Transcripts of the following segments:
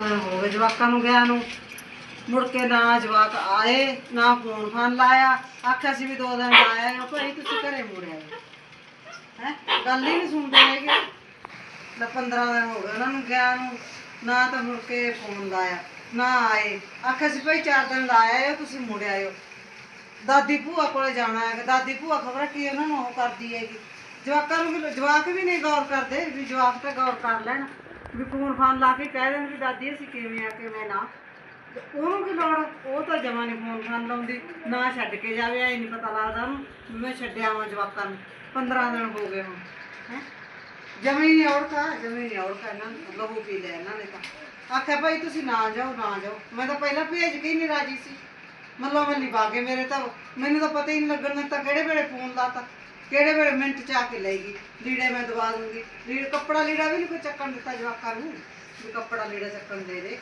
ਹੋ ਗਏ ਜਵਾਕਾਂ ਨੂੰ ਗਿਆ ਨੂੰ। ਮੁੜ ਕੇ ਨਾ ਜਵਾਕ ਆਏ, ਨਾ ਫੋਨ ਫਾਨ ਲਾਇਆ। ਆਖਿਆ ਸੀ ਵੀ ਦੋ ਦਿਨ ਲਾਇਆ ਭਾਈ ਤੁਸੀਂ ਘਰੇ ਮੁੜਿਆ ਹੈ। ਗੱਲ ਹੀ ਨਹੀਂ ਸੁਣਦੇ ਹੈਗੇ। ਲੈ 15 ਦਿਨ ਹੋ ਗਏ ਉਹਨਾਂ ਨੂੰ ਗਿਆ ਨੂੰ। ਨਾ ਤਾਂ ਮੁੜ ਕੇ ਫੋਨ ਲਾਇਆ, ਨਾ ਆਏ। ਆਖਿਆ ਸੀ, ਭਾਈ ਚਾਰ ਦਿਨ ਲਾਇਆ ਤੁਸੀਂ ਮੁੜਿਆ ਆਇਓ ਦਾਦੀ ਭੂਆ ਕੋਲੇ ਜਾਣਾ ਹੈ ਦਾਦੀ ਭੂਆ ਖਬਰ ਕੀ ਉਹਨਾਂ ਨੂੰ ਉਹ ਕਰਦੀ ਹੈਗੀ। ਜਵਾਕਾਂ ਨੂੰ ਜਵਾਕ ਵੀ ਨਹੀਂ ਗੌਰ ਕਰਦੇ, ਵੀ ਜਵਾਕ ਤਾਂ ਗੌਰ ਕਰ ਲੈਣ। ਵੀ ਫੋਨ ਫਾਨ ਲਾ ਕੇ ਕਹਿ ਦੇਣ ਵੀ ਦਾਦੀ, ਅਸੀਂ ਕਿਵੇਂ ਆ, ਕਿਵੇਂ ਨਾ। ਤੇ ਉਹਨੂੰ ਕੀ ਲੋੜ? ਉਹ ਤਾਂ ਜਮਾ ਨਹੀਂ ਫੋਨ ਫਾਨ ਲਾਉਂਦੀ, ਨਾ ਛੱਡ ਕੇ ਜਾਵੇ, ਐ ਨਹੀਂ ਪਤਾ ਲੱਗਦਾ ਉਹਨੂੰ। ਵੀ ਮੈਂ ਛੱਡਿਆ ਵਾਂ ਜਵਾਕਾਂ ਨੂੰ 15 ਦਿਨ ਹੋ ਗਏ ਹੁਣ, ਹੈ। ਜਮੀ ਨਹੀਂ ਔੜਕਾ ਜਮੀ ਨਹੀਂ ਔੜਕਾ ਇਹਨਾਂ ਨੂੰ, ਲਹੂ ਪੀ ਲਿਆ ਇਹਨਾਂ ਨੇ ਤਾਂ। ਆਖਿਆ, ਭਾਈ ਤੁਸੀਂ ਨਾ ਜਾਓ ਨਾ ਜਾਓ। ਮੈਂ ਤਾਂ ਪਹਿਲਾਂ ਭੇਜ ਕੇ ਹੀ ਨਹੀਂ ਰਾਜੀ ਸੀ। ਮੱਲੋ ਮੱਲੀ ਬਾਗੇ ਮੇਰੇ ਤਾਂ, ਮੈਨੂੰ ਤਾਂ ਪਤਾ ਹੀ ਨਹੀਂ ਲੱਗਣ ਤਾਂ ਕਿਹੜੇ ਵੇਲੇ ਫੋਨ ਲਾਤਾ। ਕਿਹੜੇ ਵੇਲੇ ਮਿੰਟ ਚ ਆ ਕੇ ਲੈ ਗਈ ਲੀੜੇ ਮੈਂ ਦਵਾ ਦੂੰਗੀ। ਲੀੜ, ਕੱਪੜਾ ਲੀੜਾ ਵੀ ਨਹੀਂ ਕੋਈ ਚੱਕਣ ਦਿੱਤਾ ਜਵਾਕਾਂ ਨੂੰ? ਵੀ ਕੱਪੜਾ ਲੀੜਾ ਚੱਕਣ ਦੇ ਦੇ।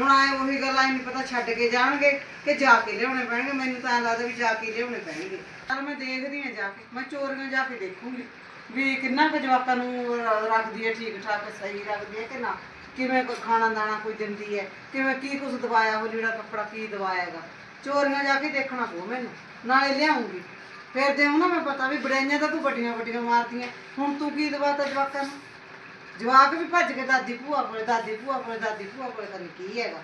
ਹੁਣ ਆਏ ਉਹੀ ਗੱਲ ਆਈ ਨਹੀਂ ਪਤਾ ਛੱਡ ਕੇ ਜਾਣਗੇ ਕਿ ਜਾ ਕੇ ਲਿਆਉਣੇ ਪੈਣਗੇ। ਮੈਨੂੰ ਤਾਂ ਲੱਗਦਾ ਵੀ ਜਾ ਕੇ ਲਿਆਉਣੇ ਪੈਣਗੇ। ਚਲ ਮੈਂ ਦੇਖਦੀ ਹਾਂ ਜਾ ਕੇ। ਮੈਂ ਚੋਰੀਆਂ ਜਾ ਕੇ ਦੇਖੂੰਗੀ ਵੀ ਕਿੰਨਾ ਕੁ ਜਵਾਕਾਂ ਨੂੰ ਰੱਖਦੀ ਹੈ ਠੀਕ ਠਾਕ ਸਹੀ ਰੱਖਦੀ ਹੈ ਕਿ ਨਾ? ਕਿਵੇਂ ਕੋਈ ਖਾਣਾ ਦਾਣਾ ਕੋਈ ਦਿੰਦੀ ਹੈ? ਕਿਵੇਂ ਕੀ ਕੁਝ ਦਵਾਇਆ ਉਹ ਜਿਹੜਾ ਕੱਪੜਾ, ਕੀ ਦਵਾਇਆਗਾ ਚੋਰੀਆਂ ਜਾ ਕੇ ਦੇਖਣਾ ਪਊ ਮੈਨੂੰ। ਨਾਲੇ ਲਿਆਉਂਗੀ। ਫਿਰ ਦੇ ਨਾ ਮੈਂ ਪਤਾ ਵੀ ਬੜਾਈਆਂ ਤਾਂ ਤੂੰ ਵੱਡੀਆਂ ਵੱਡੀਆਂ ਮਾਰਦੀਆਂ ਹੁਣ ਤੂੰ ਕੀ ਦਵਾਤਾ ਜਵਾਕਾਂ ਨੂੰ? ਜਵਾਕ ਵੀ ਭੱਜ ਕੇ ਦਾਦੀ ਭੂਆ ਕੋਲੇ, ਦਾਦੀ ਭੂਆ ਕੋਲੇ, ਦਾਦੀ ਭੂਆ ਕੋਲੇ ਤਾਂ ਕੀ ਹੈਗਾ।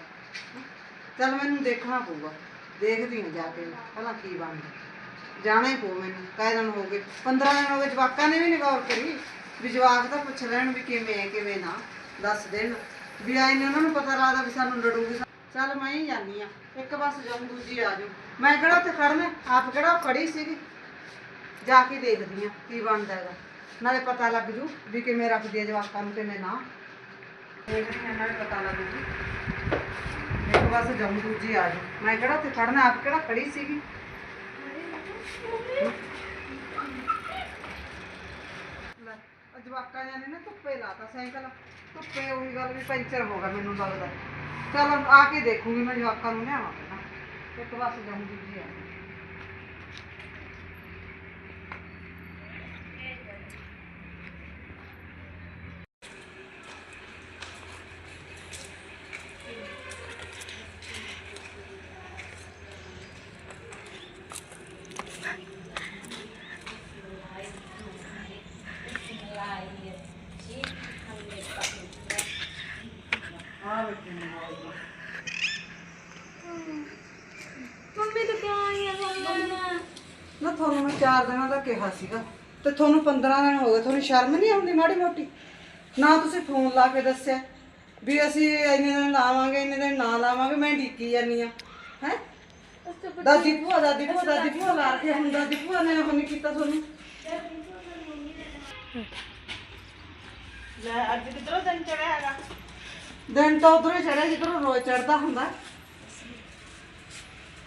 ਚੱਲ ਮੈਨੂੰ ਦੇਖਣਾ ਪਊਗਾ। ਦੇਖਦੀ ਹਾਂ ਜਾ ਕੇ ਪਹਿਲਾਂ ਕੀ ਬਣਦਾ। ਜਾਣਾ ਹੀ ਪਊ ਮੈਨੂੰ ਕਾਹ ਦਿਨ ਹੋ ਗਏ? 15 ਦਿਨ ਹੋ ਗਏ ਜਵਾਕਾਂ ਨੇ ਵੀ ਨੀ ਗੌਰ ਕਰੀ ਵੀ ਜਵਾਕ ਤਾਂ ਪੁੱਛ ਲੈਣ ਵੀ ਕਿਵੇਂ ਹੈ ਕਿਵੇਂ ਨਾ। ਦੱਸ ਦੇਣ। ਵੀ ਆਈ ਨੇ, ਉਹਨਾਂ ਨੂੰ ਪਤਾ ਲੱਗਦਾ ਵੀ ਸਾਨੂੰ ਲੜੂਗੀ। ਚੱਲ ਮੈਂ ਹੀ ਜਾਨੀ ਆ। ਇੱਕ ਬੱਸ ਜਾਉਂ ਦੂਜੀ ਆ ਜਾਉ ਮੈਂ ਕਿਹੜਾ ਉੱਥੇ ਖੜਨਾ? ਆਪ ਕਿਹੜਾ ਉਹ ਖੜੀ ਸੀਗੀ? ਜਾ ਕੇ ਦੇਖਦੀ ਆ ਕੀ ਬਣਦਾ ਹੈਗਾ। ਨਾਲੇ ਪਤਾ ਲੱਗ ਜੂ ਵੀ ਕਿਵੇਂ ਰੱਖਦੀ ਹੈ ਜਵਾਕਾਂ ਨੂੰ ਕਿਵੇਂ ਨਾ। ਦੇਖਦੀ ਆ ਨਾਲੇ ਪਤਾ ਲੱਗ ਜੂ। ਇੱਕ ਬਸ ਜਾਉਂ ਦੂਜੀ ਆ ਜਾਊ ਮੈਂ ਕਿਹੜਾ ਉੱਥੇ ਖੜਨਾ ਆਪ ਕਿਹੜਾ ਖੜੀ ਸੀਗੀ? ਲੈ, ਆਹ ਜਵਾਕਾਂ ਜਾਨੇ ਨੇ ਧੁੱਪੇ ਲਾਤਾ ਸਾਈਕਲ। ਧੁੱਪੇ ਉਹੀ ਗੱਲ ਵੀ ਪੈਂਚਰ ਹੋ ਗਿਆ ਮੈਨੂੰ ਲੱਗਦਾ। ਚਲ ਆ ਕੇ ਦੇਖੂਗੀ ਮੈਂ ਜਵਾਕਾਂ ਨੂੰ ਲਿਆਵਾਂ ਪਹਿਲਾਂ। ਇੱਕ ਬਸ ਜਾਉਂ ਦੂਜੀ ਆ ਜਾਊ। ਆ ਬੈਠੇ ਨੇ ਨਾਲ। ਮੰਮੀ ਤਾਂ ਕਿਉਂ ਆਈ ਆ ਸਾਨੂੰ ਨਾ ਤੁਹਾਨੂੰ ਮੈਂ 4 ਦਿਨਾਂ ਦਾ ਕਿਹਾ ਸੀਗਾ ਤੇ ਤੁਹਾਨੂੰ 15 ਦਿਨ ਹੋ ਗਏ ਤੁਹਾਨੂੰ ਸ਼ਰਮ ਨਹੀਂ ਆਉਂਦੀ ਮਾੜੀ ਮੋਟੀ? ਨਾ ਤੁਸੀਂ ਫੋਨ ਲਾ ਕੇ ਦੱਸਿਆ ਵੀ ਅਸੀਂ ਇੰਨੇ ਦਿਨ ਲਾਵਾਂਗੇ ਇੰਨੇ ਦਿਨ ਨਾ ਲਾਵਾਂਗੇ ਮੈਂ ਢੀਕੀ ਜਾਨੀ ਆ ਹੈ? ਦਾਦੀ ਭੂਆ ਦਾਦੀ ਭੂਆ ਦਾਦੀ ਭੂਆ ਲਾ ਕੇ ਹੁਣ ਦਾਦੀ ਭੂਆ ਨੇ ਉਹ ਨਹੀਂ ਕੀਤਾ ਤੁਹਾਨੂੰ। ਲੈ ਅੱਜ ਕਿਧਰੋਂ ਦਿਨ ਚੜਿਆ ਹੈਗਾ? ਦਿਨ ਤਾਂ ਉਧਰੋਂ ਚੜਿਆ ਜਿੱਧਰੋਂ ਰੋਜ਼ ਚੜਦਾ ਹੁੰਦਾ।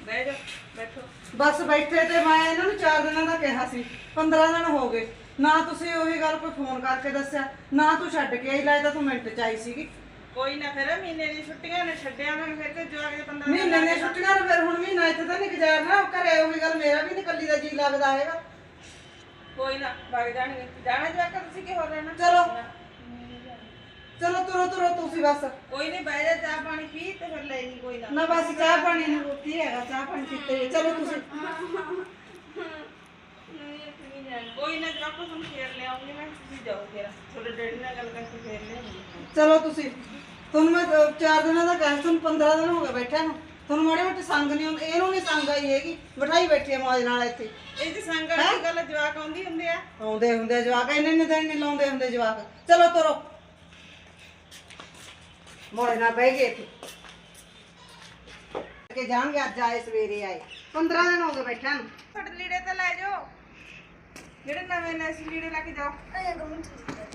ਬਹਿ ਜਾ ਬੈਠੋ। ਬਸ ਬੈਠੇ ਤੇ ਮੈਂ ਇਹਨਾਂ ਨੂੰ 4 ਦਿਨਾਂ ਦਾ ਕਿਹਾ ਸੀ 15 ਦਿਨ ਹੋ ਗਏ। ਨਾ ਤੁਸੀਂ ਉਹੀ ਗੱਲ ਕੋਈ ਫੋਨ ਕਰਕੇ ਦੱਸਿਆ ਨਾ ਤੂੰ ਛੱਡ ਕੇ ਆਈ ਲਾਇ ਤਾਂ ਤੂੰ ਮਿੰਟ ਚ ਆਈ ਸੀਗੀ। ਕੋਈ ਨਾ ਫਿਰ ਮਹੀਨੇ ਦੀ ਛੁੱਟੀਆਂ ਨੇ ਛੱਡਿਆ ਮੈਂ ਫਿਰ ਤੇ ਜਵਾਕ ਦੇ 15 ਮਹੀਨੇ ਦੀਆਂ ਛੁੱਟੀਆਂ ਨੂੰ ਫਿਰ ਹੁਣ ਮਹੀਨਾ ਇੱਥੇ ਤਾਂ ਨਹੀਂ ਗੁਜ਼ਾਰਨਾ ਘਰੇ ਉਹੀ ਗੱਲ ਮੇਰਾ ਵੀ ਨਹੀਂ ਕੱਲੀ ਦਾ ਜੀ ਲੱਗਦਾ ਹੈਗਾ। ਕੋਈ ਨਾ ਵਗ ਜਾਣਗੇ। ਜਾਣਾ ਜਵਾਕ ਤੁਸੀਂ ਕੀ ਹੋ ਲੈਣਾ ਚਲੋ। ਚਲੋ ਤੁਰੋ ਤੁਰੋ ਤੁਸੀਂ ਬਸ। ਕੋਈ ਨਹੀਂ ਬਹਿ ਜਾ ਚਾਹ ਪਾਣੀ ਪੀ ਤੇ ਫਿਰ ਲੈ ਜੀ ਕੋਈ ਨਾ। ਨਾ ਬਸ ਚਾਹ ਪਾਣੀ ਨੂੰ ਰੋਟੀ ਹੈਗਾ ਚਾਹ ਪਾਣੀ ਪੀਤੇ ਚਲੋ ਤੁਸੀਂ। ਕੋਈ ਨਾ ਜਵਾਕ ਤੁਹਾਨੂੰ ਫੇਰ ਲੈ ਆਉਂਗੀ ਮੈਂ ਤੁਸੀਂ ਜਾਓ ਫਿਰ। ਤੁਹਾਡੇ ਡੈਡੀ ਨਾਲ ਗੱਲ ਕਰਕੇ ਫੇਰ ਲੈ ਆਉਂਗੀ ਚਲੋ ਤੁਸੀਂ ਤੁਹਾਨੂੰ ਮੈਂ 4 ਦਿਨਾਂ ਦਾ ਕਿਹਾ ਤੁਹਾਨੂੰ 15 ਦਿਨ ਹੋ ਗਏ ਬੈਠਿਆਂ ਨੂੰ। ਤੁਹਾਨੂੰ ਮਾੜੀ ਮੋਟੀ ਸੰਗ ਨਹੀਂ ਆਉਂਦੀ ਇਹਨੂੰ ਨਹੀਂ ਸੰਗ ਆਈ ਹੈਗੀ ਬਿਠਾਈ ਬੈਠੀ ਆ ਮੌਜ ਨਾਲ ਇੱਥੇ। ਇਹ ਤੇ ਸੰਗਤ ਦੀ ਗੱਲ ਜਵਾਕ ਆਉਂਦੀ ਹੁੰਦੇ ਆ। ਆਉਂਦੇ ਹੁੰਦੇ ਜਵਾਕ ਇੰਨੇ ਇੰਨੇ ਦਿਨ ਨਹੀਂ ਲਾਉਂਦੇ ਹੁੰਦੇ ਜਵਾਕ। ਚਲੋ ਤੁਰੋ। ਮੋੜੇ ਨਾਲ ਬਹਿ ਗਏ ਇੱਥੇ। ਕਿ ਜਾਣਗੇ ਅੱਜ ਆਏ ਸਵੇਰੇ ਆਏ। 15 ਦਿਨ ਹੋ ਗਏ ਬੈਠਿਆਂ ਨੂੰ। ਲੀੜੇ ਤੇ ਲੈ ਜਾਓ। ਜਿਹੜੇ ਨਵੇਂ ਨੇ ਸੀ ਲੀੜੇ ਲੈ ਕੇ ਜਾਓ।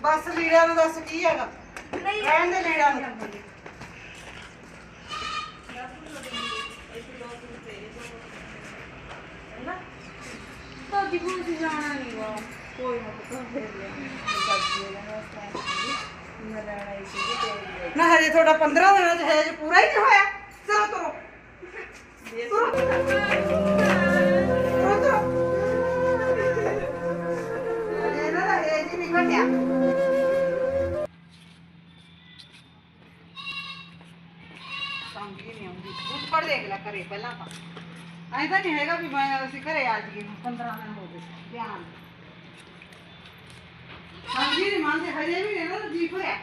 ਬਸ ਲੀੜਿਆਂ ਨੂੰ ਦੱਸ ਕੀ ਹੈਗਾ? ਰਹਿਣ ਦੇ ਲੀੜਿਆਂ ਨੂੰ ਦਾਦੀ ਕੋਲ ਸੀ ਜਾਣਾ ਨਹੀਂ ਵਾ ਕੋਈ ਨਾ ਪਤਾ ਫੇਰ ਲੈ ਦਾ ਹੀ ਤੇ ਨਾ ਹਜੇ ਤੁਹਾਡਾ 15 ਦਿਨਾਂ ਚ ਹਜੇ ਪੂਰਾ ਹੀ ਨਹੀਂ ਹੋਇਆ। ਚਲੋ ਤੁਰੋ। ਤੁਰੋ। ਐਂ ਤਾਂ ਨਹੀਂ ਹੈਗਾ ਵੀ ਮੈਂ ਅਸੀਂ ਘਰੇ ਆ ਜਾਈਏ। 15 ਦਿਨ ਹੋ ਗਏ। ਧਿਆਨ ਸਮਝੀ ਨਹੀਂ ਮੰਨਦੇ ਹਜੇ ਵੀ ਇਹਨਾਂ ਦਾ ਜੀ ਭਰਿਆ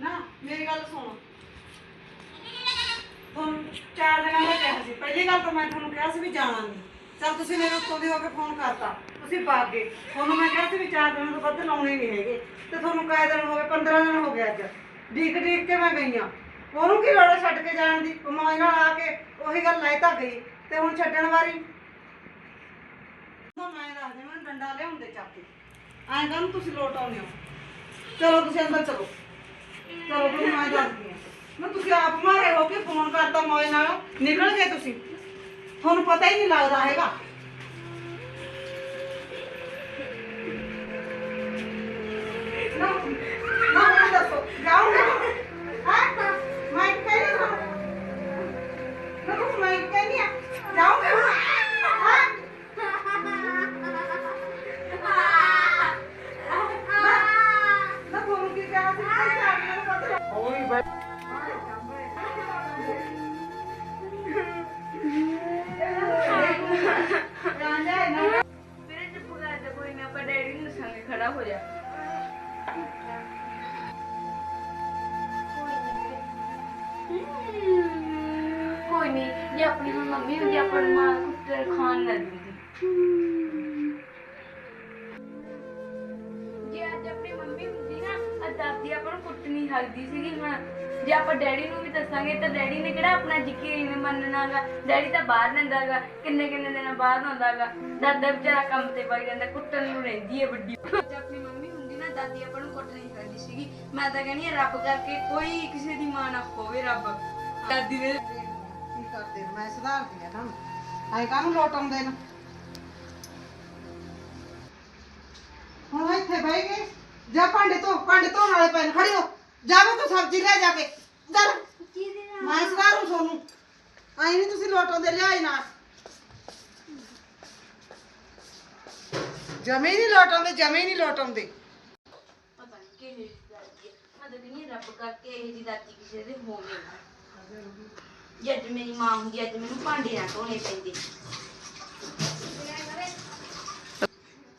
ਨਾ ਮੇਰੀ ਗੱਲ ਸੁਣੋ। ਤੁਹਾਨੂੰ ਚਾਰ ਦਿਨਾਂ ਦਾ ਕਿਹਾ ਸੀ। ਪਹਿਲੀ ਗੱਲ ਤਾਂ ਮੈਂ ਤੁਹਾਨੂੰ ਕਿਹਾ ਸੀ ਵੀ ਜਾਣਾ ਨਹੀਂ। ਚਲ ਤੁਸੀਂ ਮੇਰੇ ਉੱਤੋਂ ਦੀ ਹੋ ਕੇ ਫੋਨ ਕਰਤਾ। ਤੁਸੀਂ ਭੱਗ ਗਏ। ਤੁਹਾਨੂੰ ਮੈਂ ਕਿਹਾ ਸੀ ਵੀ ਚਾਰ ਦਿਨਾਂ ਤੋਂ ਵੱਧ ਲਾਉਣੇ ਨਹੀਂ ਹੈਗੇ। ਤੇ ਤੁਹਾਨੂੰ ਕਾਇ ਦਿਨ ਹੋ ਗਏ? 15 ਦਿਨ ਹੋ ਗਏ ਅੱਜ। ਡੀਕ ਡੀਕ ਕੇ ਮੈਂ ਗਈ ਆ। ਉਹਨੂੰ ਕੀ ਲੋੜ ਹੈ ਛੱਡ ਕੇ ਜਾਣ ਦੀ? ਕਮਾਈ ਨਾਲ ਆ ਕੇ ਉਹੀ ਗੱਲ ਲੈ ਤਾਂ ਗਈ ਤੇ ਹੁਣ ਛੱਡਣ ਵਾਰੀ ਤਾਂ ਮੈਂ ਦੱਸ ਦੇ ਮੈਨੂੰ ਡੰਡਾ ਲਿਆਉਂਦੇ ਚੱਕ ਕੇ। ਐਂ ਕਹਿੰਦਾ ਤੁਸੀਂ ਲੋਟ ਆਉਂਦੇ ਹੋ। ਚਲੋ ਤੁਸੀਂ ਅੰਦਰ ਚਲੋ। ਚਲੋ ਤੁਹਾਨੂੰ ਮੈਂ ਦੱਸਦੀ ਹਾਂ। ਮੈਂ ਤੁਸੀਂ ਆਪ ਮਾਰੇ ਹੋ ਕੇ ਫੋਨ ਕਰਤਾ ਮੋਏ ਨਾਲ। ਨਿਕਲ ਗਏ ਤੁਸੀਂ। ਤੁਹਾਨੂੰ ਪਤਾ ਹੀ ਨਹੀਂ ਲੱਗਦਾ ਹੈਗਾ। ਨਾ। ਨਾ ਕੋਈ ਨਹੀਂ ਜੇ ਆਪਣੀ ਹੁਣ ਮੰਮੀ ਹੁੰਦੀ, ਆਪਾਂ ਨੂੰ ਮਾਂ ਕੁੱਤੇ ਖਾਣ ਨਾ ਦਿੰਦੀ ਜੇ ਅੱਜ ਆਪਣੀ ਮੰਮੀ ਹੁੰਦੀ ਨਾ, ਅੱਜ ਦਾਦੀ ਆਪਾਂ ਨੂੰ ਕੁੱਟ ਨਹੀਂ ਸਕਦੀ ਸੀਗੀ ਹੁਣ। ਜੇ ਆਪਾਂ ਡੈਡੀ ਨੂੰ ਵੀ ਦੱਸਾਂਗੇ, ਤਾਂ ਡੈਡੀ ਨੇ ਕਿਹੜਾ ਆਪਣਾ ਯਕੀਨ ਮੰਨਣਾਗਾ ਡੈਡੀ ਤਾਂ ਬਾਹਰ ਰਹਿੰਦਾਗਾ ਕਿੰਨੇ ਕਿੰਨੇ ਦਿਨਾਂ ਬਾਅਦ ਆਉਂਦਾਗਾ ਦਾਦਾ ਵਿਚਾਰਾ ਕੰਮ ਤੇ ਵਗ ਜਾਂਦਾ, ਕੁੱਟਣ ਨੂੰ ਰਹਿੰਦੀ ਹੈ ਵੱਡੀ। ਜੇ ਆਪਣੀ ਮੰਮੀ ਹੁੰਦੀ ਨਾ, ਦਾਦੀ ਆਪਾਂ ਨੂੰ ਕੁੱਟ ਨਹੀਂ ਸਕਦੀ ਸੀਗੀ। ਮੈਂ ਤਾਂ ਕਹਿੰਦੀ ਹਾਂ, ਰੱਬ ਕਰਕੇ ਕੋਈ ਕਿਸੇ ਦੀ ਮਾਂ ਨਾ ਹੋਵੇ ਰੱਬ। ਦਾਦੀ ਦੇ ਕਰਦੇ ਨੇ ਮੈਂ ਸੁਧਾਰਦੀ ਆ ਨਾ। ਐ ਕਾਹਨੂੰ ਲੋਟ ਆਉਂਦੇ ਨੇ? ਹੁਣ ਇੱਥੇ ਬਹਿ ਗਏ। ਜਾ ਭਾਂਡੇ ਧੋ ਭਾਂਡੇ ਧੋਣ ਵਾਲੇ ਪੈਨ ਖੜੀ ਹੋ। ਜਾਵੇ ਤੂੰ ਸਬਜ਼ੀ ਲੈ ਜਾ ਕੇ। ਚੱਲ ਮੈਂ ਸੁਧਾਰੂ ਤੁਹਾਨੂੰ ਆਈ ਨਹੀਂ ਤੁਸੀਂ ਲੋਟ ਆਉਂਦੇ ਲਿਆਈ ਨਾਲ। ਜਮੇ ਨਹੀਂ ਲੋਟ ਆਉਂਦੇ ਜਮੇ ਨਹੀਂ ਲੋਟ ਆਉਂਦੇ। ਪਤਾ ਨਹੀਂ ਕਿਹੜੀ ਦਾਦੀ ਹੈ। ਮੈਂ ਤਾਂ ਕਹਿੰਦੀ ਹਾਂ ਰੱਬ ਕਰਕੇ ਇਹ ਜੀ ਦਾਦੀ ਕਿਸੇ ਦੇ ਹੋਵੇ ਨਾ। ਜੇ ਅੱਜ ਮੇਰੀ ਮਾਂ ਹੁੰਦੀ, ਅੱਜ ਮੈਨੂੰ ਭਾਂਡੇ ਨਾ ਧੋਣੇ ਪੈਂਦੇ।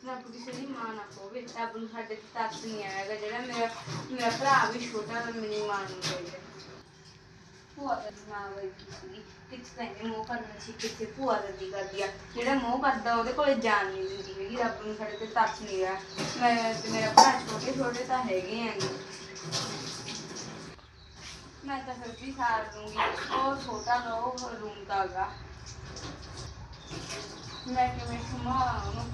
ਰੱਬ ਕਿਸੇ ਦੀ ਮਾਂ ਨਾ ਹੋਵੇ ਰੱਬ ਨੂੰ ਸਾਡੇ ਤੇ ਤਰਸ ਨਹੀਂ ਆਏਗਾ, ਜਿਹੜਾ ਮੇਰਾ ਮੇਰਾ ਭਰਾ ਵੀ ਛੋਟਾ ਤੇ ਮੇਰੀ ਮਾਂ ਨੂੰ ਚਾਹੀਦਾ ਭੂਆ ਦਾ ਮਾਂ ਵਰਗੀ ਸੀਗੀ ਕਿਤੇ ਕਹਿੰਦੇ ਮੋਹ ਕਰਨਾ ਸੀ ਕਿਤੇ ਭੂਆ ਦਾ ਦੀ ਕਰਦੀ ਆ। ਜਿਹੜਾ ਮੋਹ ਕਰਦਾ, ਉਹਦੇ ਕੋਲੇ ਜਾਨ ਨਹੀਂ ਦਿੰਦੀ ਹੈਗੀ, ਰੱਬ ਨੂੰ ਸਾਡੇ ਤੇ ਤਰਸ ਨਹੀਂ ਆਇਆ ਮੈਂ ਤੇ ਮੇਰਾ ਭਰਾ ਛੋਟੇ ਛੋਟੇ ਤਾਂ ਹੈਗੇ ਆਂਗੇ ਮੈਂ ਤਾਂ ਫਿਰ ਵੀ ਸਾਰ ਦੂੰਗੀ ਉਹ ਛੋਟਾ ਨਾ ਉਹ ਰੂਮ ਦਾਗਾ ਮੈਂ ਕਿਵੇਂ ਸੁਮਾ ਉਹਨੂੰ?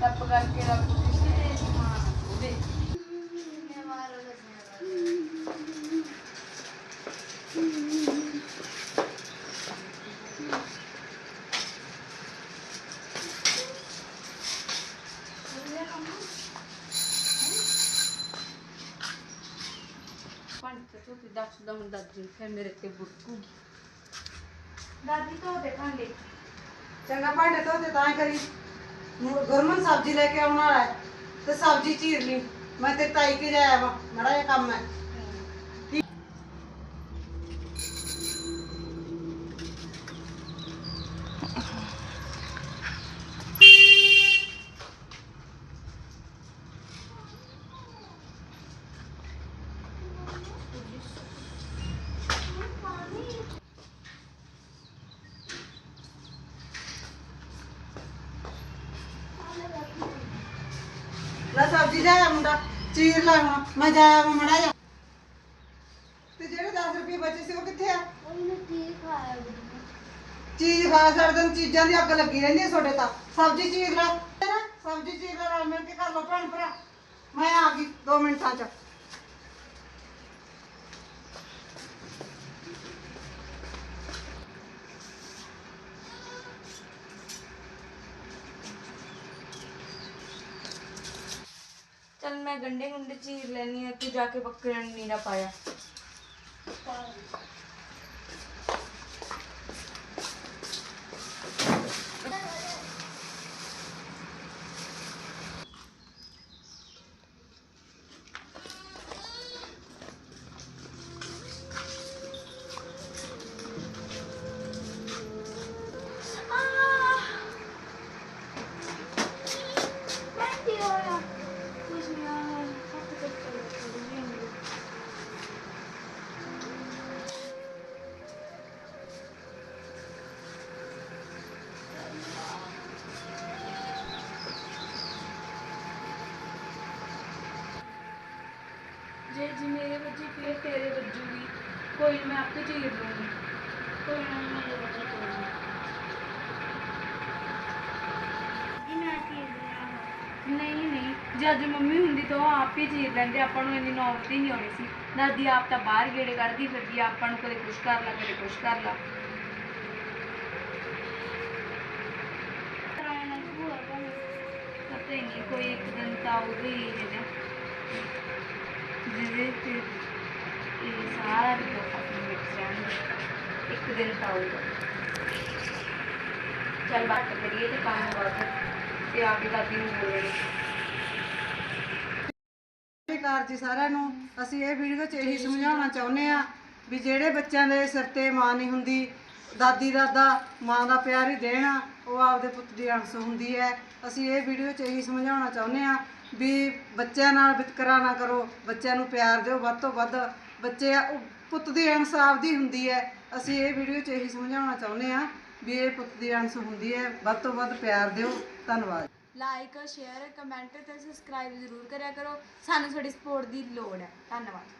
ਟੱਪ ਕਰਕੇ ਰੱਬ ਕਿਸੇ ਦੀ ਮਾਂ ਨਾ ਹੋਵੇ ਮੈਂ ਮਾਰੋ ਪੰਜ ਤੋਂ ਤੇ ਦਸ ਦਾ ਹੁੰਦਾ ਜੀ ਫਿਰ ਮੇਰੇ ਤੇ ਦਾਦੀ ਤੋਂ ਦੇ ਭਾਂਡੇ। ਚੰਗਾ ਭਾਂਡੇ ਧੋਤੇ ਤਾਂ ਹੀ ਕਰੀ। ਗੁਰਮਨ ਸਬਜ਼ੀ ਲੈ ਕੇ ਆਉਣ ਵਾਲਾ ਹੈ ਤੇ ਸਬਜ਼ੀ ਚੀਰ ਲਈ ਮੈਂ ਤੇ ਤਾਈ ਕੇ ਜਾਇਆ ਵਾ। ਮੜਾ ਜਿਹਾ ਕੰਮ ਹੈ। ਲੈ ਸਬਜ਼ੀ ਲੈ ਆ ਮੁੰਡਾ ਚੀਰ ਲੈ ਹੁਣ ਮੈਂ ਜਾਇਆ ਵਾ ਮੜਾ ਜਾ ਤੇ ਜਿਹੜੇ 10 ਰੁਪਏ ਬਚੇ ਸੀ ਉਹ ਕਿੱਥੇ ਆ? ਚੀਜ਼ ਖਾ ਸਕਦੇ ਨੂੰ ਚੀਜ਼ਾਂ ਦੀ ਅੱਗ ਲੱਗੀ ਰਹਿੰਦੀ ਹੈ ਤੁਹਾਡੇ ਤਾਂ। ਸਬਜ਼ੀ ਚੀਰ ਲੈ। ਨਾ ਸਬਜ਼ੀ ਚੀਰ ਲੈ ਰਲ ਮਿਲ ਕੇ ਕਰ ਲਓ ਭੈਣ ਭਰਾ। ਮੈਂ ਆ ਗਈ 2 ਮਿੰਟਾਂ ਚ। ਮੈਂ ਗੰਡੇ ਗੁੰਡੇ ਚੀਰ ਲੈਣੀ ਆ ਤੂੰ ਜਾ ਕੇ ਬੱਕਰੇ ਨੂੰ ਨੀਰਾ ਪਾਇਆ। ਜੇ ਜੀ ਮੇਰੇ ਬੱਚੇ ਫਿਰ ਤੇਰੇ ਵੱਜੂਗੀ। ਕੋਈ ਮੈਂ ਆਪੇ ਚੀਰ ਲੂੰਗੀ ਕੋਈ ਨਾ ਮੇਰੇ ਬੱਚੇ ਕੋਈ ਨੀ। ਨਹੀਂ ਨਹੀਂ ਜੇ ਅੱਜ ਮੰਮੀ ਹੁੰਦੀ ਤਾਂ ਉਹ ਆਪ ਹੀ ਚੀਰ ਲੈਂਦੇ ਆਪਾਂ ਨੂੰ ਇੰਨੀ ਨੌਬਤ ਹੀ ਨਹੀਂ ਆਉਣੀ ਸੀ। ਦਾਦੀ ਆਪ ਤਾਂ ਬਾਹਰ ਗੇੜੇ ਕੱਢਦੀ ਫਿਰਦੀ ਆ, ਆਪਾਂ ਨੂੰ ਕਦੇ ਕੁਛ ਕਰ ਲਾ ਕਦੇ ਕੁਛ ਕਰ ਲਾ। ਪਤਾ ਹੀ ਨਹੀਂ ਕੋਈ ਇੱਕ ਦਿਨ ਤਾਂ ਆਊਗਾ ਹੀ ਇਹਦਾ ਜਿਹਦੇ ਤੇ ਇਹ ਸਾਰਾ ਦੁੱਖ ਆਪਣੇ ਵਿੱਚ ਰਹਿਣਗੇ ਇੱਕ ਦਿਨ ਤਾਂ ਆਊਗਾ ਚੱਲ ਬਾਤ ਕਰੀਏ ਤੇ ਕੰਮ ਬਾਤ ਤੇ ਆ ਕੇ ਦਾਦੀ ਨੂੰ ਬੋਲਣੇ ਸਤਿਕਾਰ ਜੀ ਸਾਰਿਆਂ ਨੂੰ, ਅਸੀਂ ਇਹ ਵੀਡੀਓ 'ਚ ਇਹੀ ਸਮਝਾਉਣਾ ਚਾਹੁੰਦੇ ਆ ਵੀ ਜਿਹੜੇ ਬੱਚਿਆਂ ਦੇ ਸਿਰ ਤੇ ਮਾਂ ਨਹੀਂ ਹੁੰਦੀ, ਦਾਦੀ, ਦਾਦਾ ਮਾਂ ਦਾ ਪਿਆਰ ਹੀ ਦੇਣਾ। ਉਹ ਆਪਦੇ ਪੁੱਤ ਦੀ ਅਣਸ ਹੁੰਦੀ ਹੈ। ਅਸੀਂ ਇਹ ਵੀਡੀਓ 'ਚ ਇਹੀ ਸਮਝਾਉਣਾ ਚਾਹੁੰਦੇ ਆ ਵੀ ਬੱਚਿਆਂ ਨਾਲ ਵਿਤਕਰਾ ਨਾ ਕਰੋ, ਬੱਚਿਆਂ ਨੂੰ ਪਿਆਰ ਦਿਓ ਵੱਧ ਤੋਂ ਵੱਧ। ਬੱਚੇ ਉਹ ਪੁੱਤ ਦੀ ਅਣਸ ਆਪਦੀ ਹੁੰਦੀ ਹੈ। ਅਸੀਂ ਇਹ ਵੀਡੀਓ 'ਚ ਇਹੀ ਸਮਝਾਉਣਾ ਚਾਹੁੰਦੇ ਆ ਵੀ ਇਹ ਪੁੱਤ ਦੀ ਅਣਸ ਹੁੰਦੀ ਹੈ। ਵੱਧ ਤੋਂ ਵੱਧ ਪਿਆਰ ਦਿਓ। ਧੰਨਵਾਦ। ਲਾਈਕ ਸ਼ੇਅਰ ਕਮੈਂਟ ਤੇ ਸਬਸਕ੍ਰਾਈਬ ਜ਼ਰੂਰ ਕਰਿਆ ਕਰੋ। ਸਾਨੂੰ ਤੁਹਾਡੀ ਸਪੋਰਟ ਦੀ ਲੋੜ ਹੈ। ਧੰਨਵਾਦ।